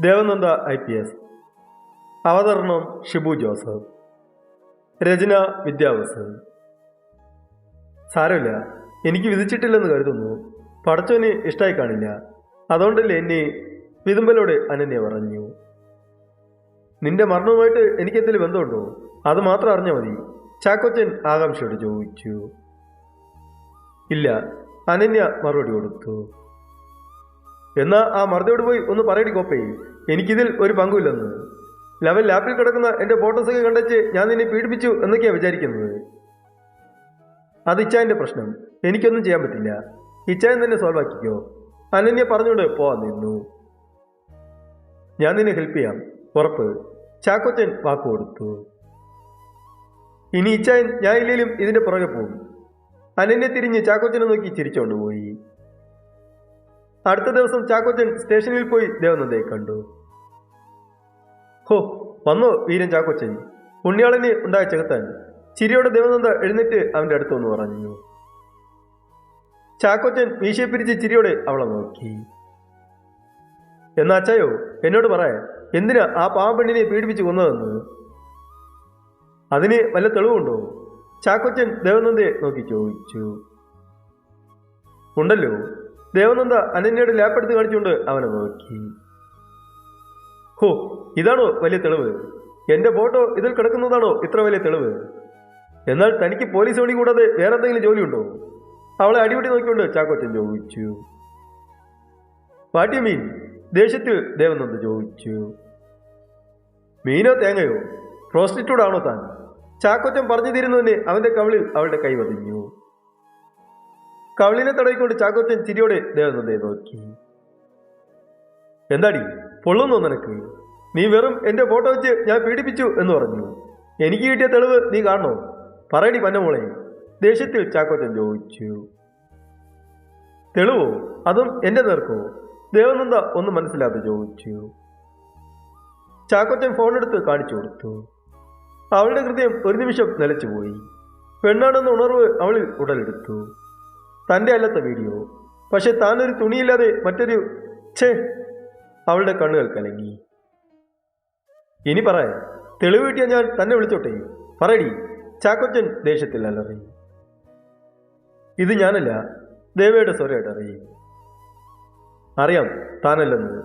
Devananda I P S. അവതരണം Shibu Joseph. രചന വിദ്യാവസ് സാരമില്ല എനിക്ക് വിധിച്ചിട്ടില്ലെന്ന് കരുതുന്നു. പടച്ചവന് ഇഷ്ടമായി കാണില്ല. അതുകൊണ്ടല്ലേ എന്നെ വിതുമ്പലോട് അനന്യ പറഞ്ഞു. നിന്റെ മരണവുമായിട്ട് എനിക്കെന്തെങ്കിലും ബന്ധമുണ്ടോ? അത് മാത്രം അറിഞ്ഞാൽ മതി. ചാക്കോച്ചൻ ആകാംക്ഷയോട് ചോദിച്ചു. ഇല്ല അനന്യ മറുപടി കൊടുത്തു. എന്നാ ആ മറുതിയോട് പോയി ഒന്ന് പറയടി കോപ്പേ എനിക്കിതിൽ ഒരു പങ്കുമില്ലെന്ന്. ലവൻ ലാപ്പിൽ കിടക്കുന്ന എന്റെ ഫോട്ടോസൊക്കെ കണ്ടച്ച് ഞാൻ നിന്നെ പീഡിപ്പിച്ചു എന്നൊക്കെയാണ് വിചാരിക്കുന്നത്. അത് ഇച്ചായന്റെ പ്രശ്നം. എനിക്കൊന്നും ചെയ്യാൻ പറ്റില്ല. ഇച്ചായൻ തന്നെ സോൾവ് ആക്കിക്കോ. അനന്യ പറഞ്ഞുകൊണ്ട് പോവാൻ നിന്നു. ഞാൻ നിന്നെ ഹെൽപ്പ് ചെയ്യാം. ഉറപ്പ്. ചാക്കോച്ചൻ വാക്ക് കൊടുത്തു. ഇനി ഇച്ചായൻ ഞാൻ ഇല്ലെങ്കിലും ഇതിന്റെ പുറകെ പോകും. അനന്യ തിരിഞ്ഞ് ചാക്കോച്ചനെ നോക്കി ചിരിച്ചുകൊണ്ട് പോയി. അടുത്ത ദിവസം ചാക്കോച്ചൻ സ്റ്റേഷനിൽ പോയി ദേവനന്ദയെ കണ്ടു. ഹോ വന്നോ വീരൻ ചാക്കോച്ചൻ. പുണ്യാളന് ഉണ്ടായ ചെകുത്താൻ. ചിരിയോടെ ദേവനന്ദ എഴുന്നേറ്റ് അവന്റെ അടുത്ത് വന്ന് പറഞ്ഞു ചാക്കോച്ചൻ മീശയെ പിരിച്ച് ചിരിയോടെ അവളെ നോക്കി. എന്നാ അച്ചായോ എന്നോട് പറ എന്തിനാ ആ പാമ്പെണ്ണിനെ പീഡിപ്പിച്ച് കൊന്നതെന്ന്? അതിന് വല്ല തെളിവുണ്ടോ? ചാക്കോച്ചൻ ദേവനന്ദയെ നോക്കി ചോദിച്ചു. ഉണ്ടല്ലോ ദേവനന്ദ അനന്യയുടെ ലാപ്പ് എടുത്ത് കാണിച്ചുകൊണ്ട് അവനെ നോക്കി. ഹോ ഇതാണോ വലിയ തെളിവ്? എന്റെ ഫോട്ടോ ഇതിൽ കിടക്കുന്നതാണോ ഇത്ര വലിയ തെളിവ്? എന്നാൽ തനിക്ക് പോലീസ് പണി കൂടാതെ വേറെ എന്തെങ്കിലും ജോലിയുണ്ടോ? അവളെ അടിപൊളി നോക്കിക്കൊണ്ട് ചാക്കോച്ചൻ ചോദിച്ചു. വാട്ട് മീൻ ദേഷ്യത്തിൽ ദേവനന്ദ ചോദിച്ചു. മീനോ തേങ്ങയോ? പ്രോസ്റ്റിറ്റ്യൂഡ് ആണോ താൻ? ചാക്കോച്ചൻ പറഞ്ഞു തരുന്നതിന് അവന്റെ കവിളിൽ അവളുടെ കൈ വതിഞ്ഞു കവിളിനെ തടയിക്കൊണ്ട് ചാക്കോച്ചൻ ചിരിയോടെ ദേവനന്ദയെ നോക്കി. എന്താടി? പൊള്ളുന്നു നിനക്ക്? നീ വെറും എന്റെ ഫോട്ടോ വെച്ച് ഞാൻ പീഡിപ്പിച്ചു എന്ന് പറഞ്ഞു. എനിക്ക് കിട്ടിയ തെളിവ് നീ കാണണോ? പറയടി പന്നമോളെ. ദേഷ്യത്തിൽ ചാക്കോച്ചൻ ചോദിച്ചു. തെളിവോ? അതും എന്റെ നേർക്കോ? ദേവനന്ദ ഒന്നും മനസ്സിലാതെ ചോദിച്ചു. ചാക്കോച്ചൻ ഫോണെടുത്ത് കാണിച്ചു കൊടുത്തു. അവളുടെ ഹൃദയം ഒരു നിമിഷം നിലച്ചുപോയി. പെണ്ണാണെന്ന ഉണർവ് അവളിൽ ഉടലെടുത്തു. തന്റെ അല്ലാത്ത വീഡിയോ പക്ഷെ താനൊരു തുണിയില്ലാതെ മറ്റൊരു ഛേ അവളുടെ കണ്ണുകൾ കലങ്ങി. ഇനി പറയാ തെളിവ് കിട്ടിയാൽ ഞാൻ തന്നെ വിളിച്ചോട്ടെ? പറയടി ചാക്കോച്ചൻ ദേഷ്യത്തിൽ അലറി. ഇത് ഞാനല്ല ദേവയുടെ സ്വരമായിട്ട് അറിയും അറിയാം താനല്ലെന്ന്.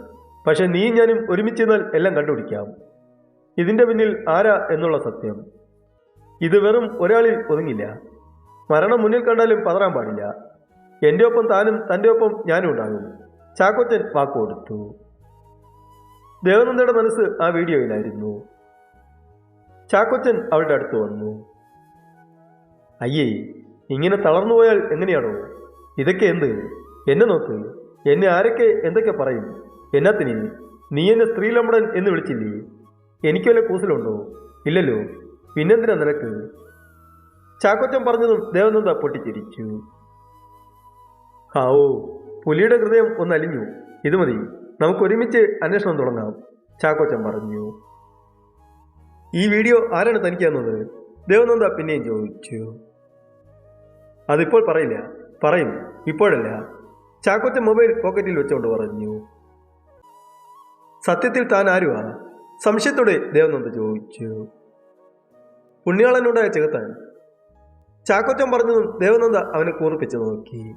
പക്ഷെ നീ ഞാനും ഒരുമിച്ച് നിന്നാൽ എല്ലാം കണ്ടുപിടിക്കാം. ഇതിന്റെ പിന്നിൽ ആരാ എന്നുള്ള സത്യം. ഇത് വെറും ഒരാളിൽ ഒതുങ്ങില്ല. മരണം മുന്നിൽ കണ്ടാലും പതറാൻ പാടില്ല. എന്റെ ഒപ്പം താനും തന്റെ ഒപ്പം ഞാനും ഉണ്ടാകും. ചാക്കോച്ചൻ വാക്കുകൊടുത്തു ദേവനന്ദയുടെ മനസ്സ് ആ വീഡിയോയിലായിരുന്നു. ചാക്കോച്ചൻ അവളുടെ അടുത്ത് വന്നു. അയ്യേ ഇങ്ങനെ തളർന്നു പോയാൽ എങ്ങനെയാണോ? ഇതൊക്കെ എന്ത്? എന്നെ നോക്ക്. എന്നെ ആരൊക്കെ എന്തൊക്കെ പറയും? എന്നാത്തിന് നീ എന്നെ സ്ത്രീലമ്പടൻ എന്ന് വിളിച്ചില്ലേ? എനിക്ക് വല്ല കൂസലുണ്ടോ? ഇല്ലല്ലോ. പിന്നെന്തിനാ നിനക്ക്? ചാക്കോച്ചൻ പറഞ്ഞതും ദേവനന്ദ പൊട്ടിച്ചിരിച്ചു. ഹാവോ പുലിയുടെ ഹൃദയം ഒന്ന് അലിഞ്ഞു. ഇത് മതി. നമുക്ക് ഒരുമിച്ച് അന്വേഷണം തുടങ്ങാം. ചാക്കോച്ചൻ പറഞ്ഞു. ഈ വീഡിയോ ആരാണ് തനിക്ക് തന്നത് ദേവനന്ദ പിന്നെയും ചോദിച്ചു. അതിപ്പോൾ പറയില്ല. പറയും. ഇപ്പോഴല്ല. ചാക്കോച്ചൻ മൊബൈൽ പോക്കറ്റിൽ വെച്ചുകൊണ്ട് പറഞ്ഞു. സത്യത്തിൽ താൻ ആരുവാ? സംശയത്തോടെ ദേവനന്ദ ചോദിച്ചു. പുണ്യാളനോടായ ചെകുത്താൻ ചാക്കോച്ചൻ പറഞ്ഞതും ദേവനന്ദ അവനെ കൂർപ്പിച്ചു നോക്കി.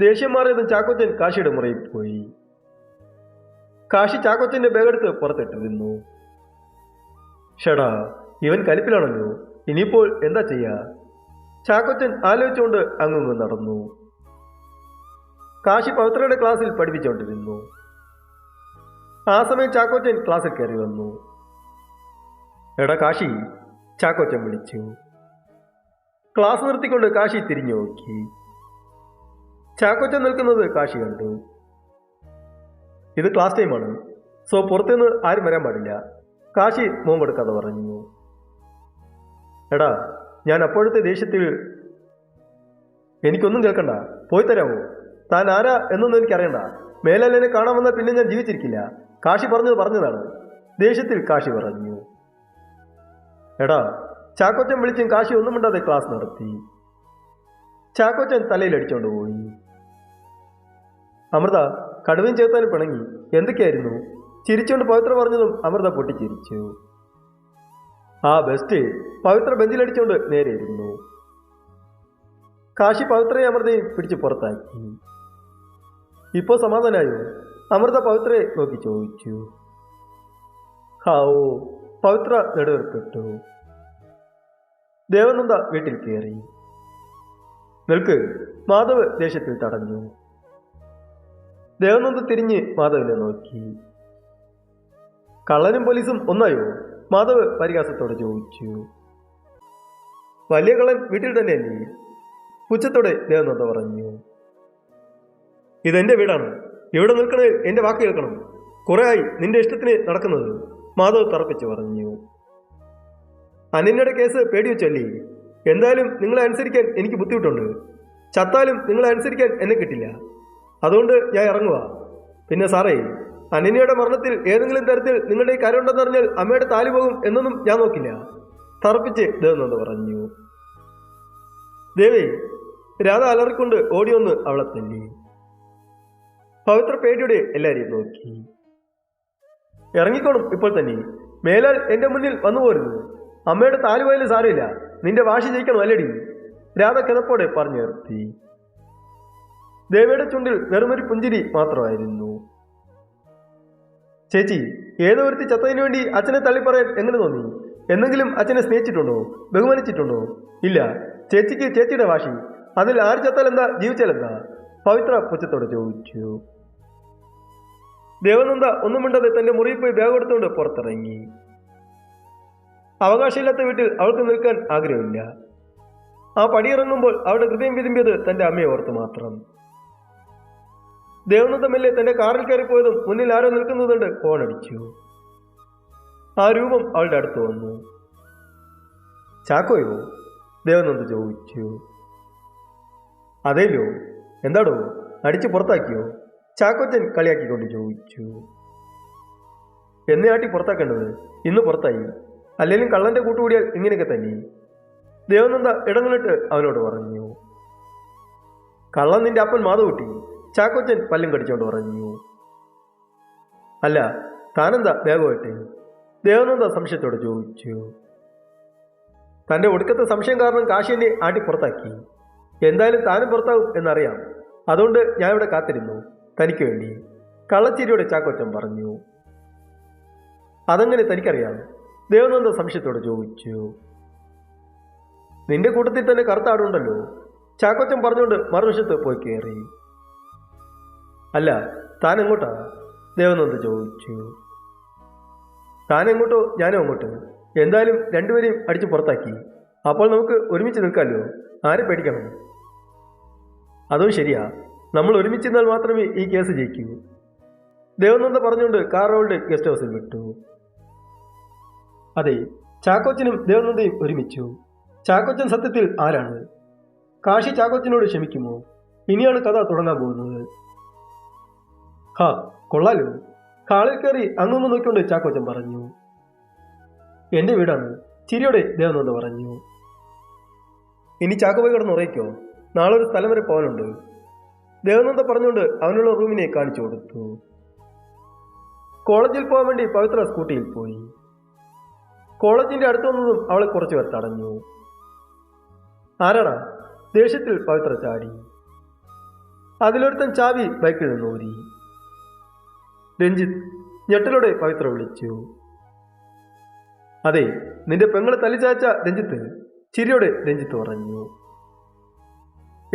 ദേഷ്യം മാറിയതും ചാക്കോച്ചൻ കാശിയുടെ മുറിയിൽ പോയി. കാശി ചാക്കോച്ചന്റെ ബാഗെടുത്ത് പുറത്തിട്ടിരുന്നു. ഷടാ ഇവൻ കലിപ്പിലാണല്ലോ. ഇനിയിപ്പോൾ എന്താ ചെയ്യാ? ചാക്കോച്ചൻ ആലോചിച്ചുകൊണ്ട് അങ്ങ് നടന്നു. കാശി പവിത്രയുടെ ക്ലാസ്സിൽ പഠിപ്പിച്ചുകൊണ്ടിരുന്നു. ആ സമയം ചാക്കോച്ചൻ ക്ലാസ്സിൽ കയറി വന്നു. എടാ കാശി ചാക്കോച്ചൻ വിളിച്ചു. ക്ലാസ് നിർത്തിക്കൊണ്ട് കാശി തിരിഞ്ഞു നോക്കി. ചാക്കോച്ചൻ നിൽക്കുന്നത് കാശി കണ്ടു. ഇത് ക്ലാസ് ടൈമാണ് സോ പുറത്തുനിന്ന് ആരും വരാൻ പാടില്ല. കാശി മോമ്പെടുക്കാതെ പറഞ്ഞു. എടാ ഞാൻ അപ്പോഴത്തെ ദേഷ്യത്തിൽ എനിക്കൊന്നും കേൾക്കണ്ട. പോയി തരാമോ താൻ ആരാ എന്നൊന്നും എനിക്കറിയണ്ട. മേലാൽ എന്നെ കാണാൻ വന്നാൽ പിന്നെ ഞാൻ ജീവിച്ചിരിക്കില്ല. കാശി പറഞ്ഞത് പറഞ്ഞതാണ്. ദേഷ്യത്തിൽ കാശി പറഞ്ഞു. എടാ ചാക്കോച്ചൻ വിളിച്ചും കാശി ഒന്നും മിണ്ടാതെ ക്ലാസ് നടത്തി. ചാക്കോച്ചൻ തലയിൽ അടിച്ചോണ്ട് പോയി. അമൃത കടുവയും ചേർത്താനും പിണങ്ങി. എന്തൊക്കെയായിരുന്നു? ചിരിച്ചുകൊണ്ട് പവിത്ര പറഞ്ഞതും അമൃത പൊട്ടിച്ചിരിച്ചു. ആ ബെസ്റ്റ് പവിത്ര ബെഞ്ചിലടിച്ചുകൊണ്ട് നേരെ ഇരുന്നു. കാശി പവിത്രയെ അമൃതയും പിടിച്ച് പുറത്താക്കി. ഇപ്പോ സമാധാനായോ? അമൃത പവിത്രയെ നോക്കി ചോദിച്ചു. ഹാവോ പവിത്ര നെടുവേർപ്പെട്ടു. ദേവനന്ദ വീട്ടിൽ കയറി നിൽക്ക് മാധവ് ദേശത്തിൽ തടഞ്ഞു. ദേവനന്ദ തിരിഞ്ഞ് മാധവിനെ നോക്കി. കള്ളനും പോലീസും ഒന്നായോ? മാധവ് പരിഹാസത്തോടെ ചോദിച്ചു. വലിയ കള്ളൻ വീട്ടിൽ തന്നെ തന്നെയല്ലേ? പുച്ഛത്തോടെ ദേവനന്ദ പറഞ്ഞു. ഇതെന്റെ വീടാണ്. ഇവിടെ നിൽക്കണേ എന്റെ വാക്ക് കേൾക്കണം. കുറെ ആയി നിന്റെ ഇഷ്ടത്തിന് നടക്കുന്നത് മാധവ് തറപ്പിച്ചു പറഞ്ഞു. അനന്യയുടെ കേസ് പേടി വെച്ചല്ലേ? എന്തായാലും നിങ്ങളെ അനുസരിക്കാൻ എനിക്ക് ബുദ്ധിമുട്ടുണ്ട്. ചത്താലും നിങ്ങളെ അനുസരിക്കാൻ എന്നെ കിട്ടില്ല. അതുകൊണ്ട് ഞാൻ ഇറങ്ങുക പിന്നെ സാറേ അനന്യയുടെ മരണത്തിൽ ഏതെങ്കിലും തരത്തിൽ നിങ്ങളുടെ ഈ കരുണ്ടെന്നറിഞ്ഞാൽ അമ്മയുടെ താലി പോകും എന്നൊന്നും ഞാൻ നോക്കില്ല. തറപ്പിച്ച് ദേവനന്ദ പറഞ്ഞു. ദേവി രാധ അലറിക്കൊണ്ട് ഓടിയൊന്ന് അവളെ തല്ലി. പവിത്ര പേടിയുടെ എല്ലാരെയും നോക്കി. ഇറങ്ങിക്കോണം ഇപ്പോൾ തന്നെ. മേലാൽ എന്റെ മുന്നിൽ വന്നു പോരുന്നു. അമ്മയുടെ താലി പോയാലും സാരമില്ല. നിന്റെ വാശി ജയിക്കണം അല്ലടി. രാധ കിതപ്പോടെ പറഞ്ഞു നിർത്തി ദേവിയുടെ ചുണ്ടിൽ വെറുമൊരു പുഞ്ചിരി മാത്രമായിരുന്നു. ചേച്ചി ഏതോ ഒരുത്തി ചത്തതിനു വേണ്ടി അച്ഛനെ തള്ളിപ്പറയാൻ എങ്ങനെ തോന്നി? എന്നെങ്കിലും അച്ഛനെ സ്നേഹിച്ചിട്ടുണ്ടോ? ബഹുമാനിച്ചിട്ടുണ്ടോ? ഇല്ല. ചേച്ചിക്ക് ചേച്ചിയുടെ വാശി. അതിൽ ആര് ചത്താൽ എന്താ ജീവിച്ചാൽ എന്താ പവിത്ര പുച്ഛത്തോടെ ചോദിച്ചു. ദേവനന്ദ ഒന്നും മിണ്ടാതെ തന്റെ മുറിയിൽ പോയി ബാഗ് എടുത്തുകൊണ്ട് പുറത്തിറങ്ങി. അവകാശമില്ലാത്ത വീട്ടിൽ അവൾക്ക് നിൽക്കാൻ ആഗ്രഹമില്ല. ആ പടിയിറങ്ങുമ്പോൾ അവളുടെ ഹൃദയം വിതുമ്പിയത് തന്റെ അമ്മയെ ഓർത്ത് മാത്രം. ദേവനന്ദമല്ലേ തന്റെ കാറിൽ കയറിപ്പോയതും മുന്നിൽ ആരോ നിൽക്കുന്നതുണ്ട് ഫോണടിച്ചു ആ രൂപം അവളുടെ അടുത്ത് വന്നു. ചാക്കോയോ? ദേവനന്ദ ചോദിച്ചു. അതേലോ എന്താടോ? അടിച്ച് പുറത്താക്കിയോ? ചാക്കോച്ചൻ കളിയാക്കിക്കൊണ്ട് ചോദിച്ചു. എന്നെ ആട്ടി പുറത്താക്കേണ്ടത്? ഇന്ന് പുറത്തായി. അല്ലെങ്കിലും കള്ളന്റെ കൂട്ടുകൂടിയാൽ ഇങ്ങനെയൊക്കെ തന്നെ. ദേവനന്ദ ഇടങ്ങളിട്ട് അവനോട് പറഞ്ഞു. കള്ളൻ നിന്റെ അപ്പൻ മാധവുട്ടി ചാക്കോച്ചൻ പല്ലും കടിച്ചോണ്ട് പറഞ്ഞു. അല്ല താനെന്താ വേഗമായിട്ട് ദേവനന്ദ സംശയത്തോടെ ചോദിച്ചു. തന്റെ ഒടുക്കത്തെ സംശയം കാരണം കാശിനെ ആട്ടി പുറത്താക്കി. എന്തായാലും താനും പുറത്താവും എന്നറിയാം. അതുകൊണ്ട് ഞാൻ ഇവിടെ കാത്തിരുന്നു. തനിക്ക് വേണ്ടി. കള്ളച്ചിരിയോടെ ചാക്കോച്ചൻ പറഞ്ഞു. അതങ്ങനെ തനിക്കറിയാം? ദേവനന്ദ സംശയത്തോടെ ചോദിച്ചു. നിന്റെ കൂട്ടത്തിൽ തന്നെ കറുത്ത ആടുണ്ടല്ലോ. ചാക്കോച്ചൻ പറഞ്ഞുകൊണ്ട് മറുവശത്ത് പോയി കയറി. അല്ല താൻ എങ്ങോട്ടാ ദേവനന്ദ ചോദിച്ചു. താൻ എങ്ങോട്ടോ ഞാനും അങ്ങോട്ട് എന്തായാലും രണ്ടുപേരെയും അടിച്ച് പുറത്താക്കി. അപ്പോൾ നമുക്ക് ഒരുമിച്ച് നിൽക്കാമല്ലോ ആരെ പേടിക്കണം? അതും ശരിയാ. നമ്മൾ ഒരുമിച്ച് നിന്നാൽ മാത്രമേ ഈ കേസ് ജയിക്കൂ. ദേവനന്ദ പറഞ്ഞുകൊണ്ട് കാർ റോൾഡ് ഗസ്റ്റ് ഹൗസിൽ വിട്ടു. അതെ ചാക്കോച്ചനും ദേവനന്ദയും ഒരുമിച്ചു. ചാക്കോച്ചൻ സത്യത്തിൽ ആരാണ്? കാശി ചാക്കോച്ചനോട് ക്ഷമിക്കുമോ? ഇനിയാണ് കഥ തുടങ്ങാൻ പോകുന്നത്. ഹാ കൊള്ളാലോ. ഹാളിൽ കയറി അങ്ങൊന്ന് നോക്കിക്കൊണ്ട് ചാക്കോച്ചൻ പറഞ്ഞു. എന്റെ വീടാണ് ചിരിയോടെ ദേവനന്ദ പറഞ്ഞു. ഇനി ചാക്കോ പോയി കിടന്ന് ഉറയിക്കോ നാളെ ഒരു സ്ഥലം വരെ പോകാനുണ്ട്. ദേവനന്ദ പറഞ്ഞുകൊണ്ട് അവനുള്ള റൂമിനെ കാണിച്ചു കൊടുത്തു. കോളേജിൽ പോകാൻ വേണ്ടി പവിത്ര സ്കൂട്ടിയിൽ പോയി. കോളേജിന്റെ അടുത്ത് വന്നതും അവൾ കുറച്ചു പേർ തടഞ്ഞു. ആരാടാ? ദേഷ്യത്തിൽ പവിത്ര ചാടി. അതിലൊരുത്തൻ ചാവി ബൈക്കിൽ നിന്ന് ഊരി. രഞ്ജിത്ത് ഞെട്ടലോടെ പവിത്ര വിളിച്ചു. അതെ നിന്റെ പെങ്ങളെ തല്ലിച്ചാച്ച രഞ്ജിത്ത്. ചിരിയോടെ രഞ്ജിത്ത് പറഞ്ഞു.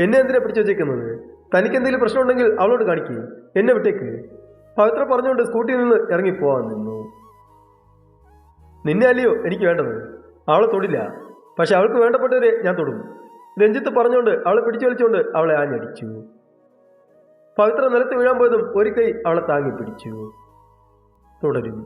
എന്നെ എന്തിനാ പിടിച്ചു വച്ചേക്കുന്നത്? തനിക്ക് എന്തെങ്കിലും പ്രശ്നമുണ്ടെങ്കിൽ അവളോട് കാണിക്കേ. എന്നെ വിട്ടേക്ക്. പവിത്ര പറഞ്ഞുകൊണ്ട് സ്കൂട്ടിയിൽ നിന്ന് ഇറങ്ങിപ്പോവാൻ നിന്നു. നിന്നെ അല്ലയോ എനിക്ക് വേണ്ടത്? അവളെ തൊടില്ല. പക്ഷെ അവൾക്ക് വേണ്ടപ്പെട്ടവരെ ഞാൻ തൊടും. രഞ്ജിത്ത് പറഞ്ഞുകൊണ്ട് അവളെ പിടിച്ചു വലിച്ചുകൊണ്ട് അവളെ ആഞ്ഞടിച്ചു. പവിത്ര നിലത്ത് വീഴാൻ പോയതും ഒരു കൈ അവളെ താങ്ങി പിടിച്ചു. തുടരും